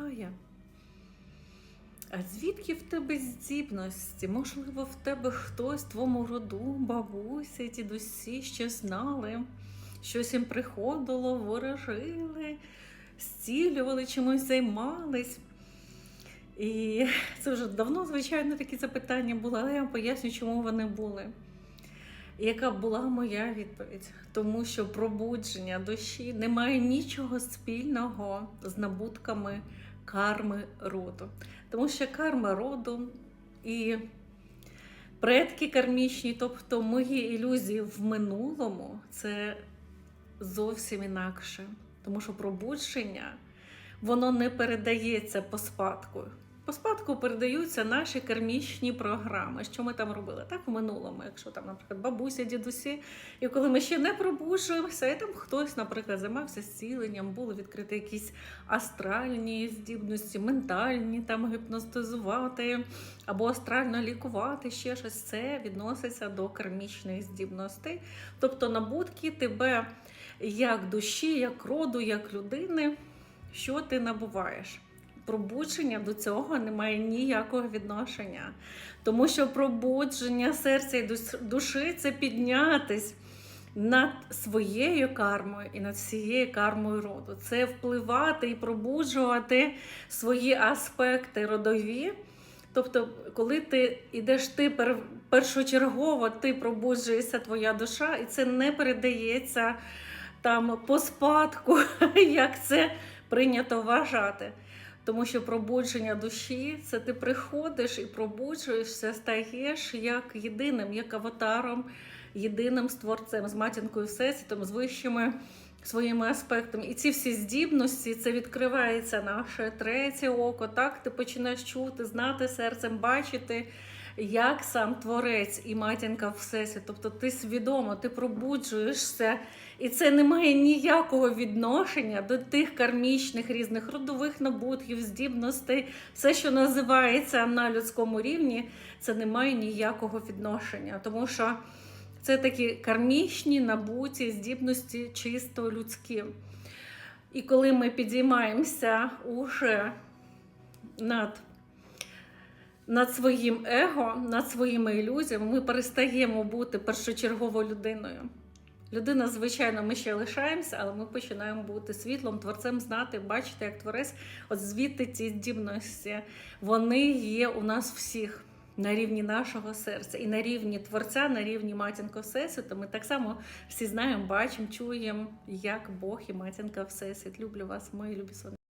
А я. А звідки в тебе здібності? Можливо, в тебе хтось в твоєму роду, бабуся, дідусі ще знали, щось їм приходило, ворожили, зцілювали, чимось займались. І це вже давно, звичайно, такі запитання були, але я вам поясню, чому вони були. І яка була моя відповідь? Тому що пробудження душі не має нічого спільного з набутками карми роду. Тому що карма роду і предки кармічні, тобто мої ілюзії в минулому, це зовсім інакше. Тому що пробудження воно не передається по спадку. По спадку передаються наші кармічні програми. Що ми там робили? Так в минулому, якщо там, наприклад, бабуся, дідусі, і коли ми ще не пробуджуємося, і там хтось, наприклад, займався зціленням, були відкриті якісь астральні здібності, ментальні, там гіпностизувати або астрально лікувати, ще щось це відноситься до кармічних здібностей. Тобто набутки тебе як душі, як роду, як людини, що ти набуваєш пробудження до цього не має ніякого відношення. Тому що пробудження серця і душі це піднятись над своєю кармою і над всією кармою роду. Це впливати і пробуджувати свої аспекти родові. Тобто, коли ти йдеш ти першочергово, ти пробуджуєшся твоя душа, і це не передається там по спадку, як це прийнято вважати. Тому що пробудження душі це ти приходиш і пробуджуєшся, стаєш як єдиним, як аватаром, єдиним створцем з матінкою всесвітом, з вищими своїми аспектами. І ці всі здібності це відкривається наше третє око. Так ти починаєш чути, знати серцем, бачити. Як сам творець і матінка Всесвіт, тобто ти свідомо, ти пробуджуєшся, і це не має ніякого відношення до тих кармічних різних родових набутків, здібностей, все, що називається на людському рівні, це не має ніякого відношення, тому що це такі кармічні набуті здібності чисто людські. І коли ми підіймаємося уже над над своїм его, над своїми ілюзіями, ми перестаємо бути першочерговою людиною. Людина, звичайно, ми ще лишаємося, але ми починаємо бути світлом, творцем, знати, бачити, як творець, от звідти ці здібності, вони є у нас всіх на рівні нашого серця і на рівні творця, на рівні матінка Всесвіту. Ми так само всі знаємо, бачимо, чуємо, як Бог і матінка Всесвіт. Люблю вас, мої любі сони.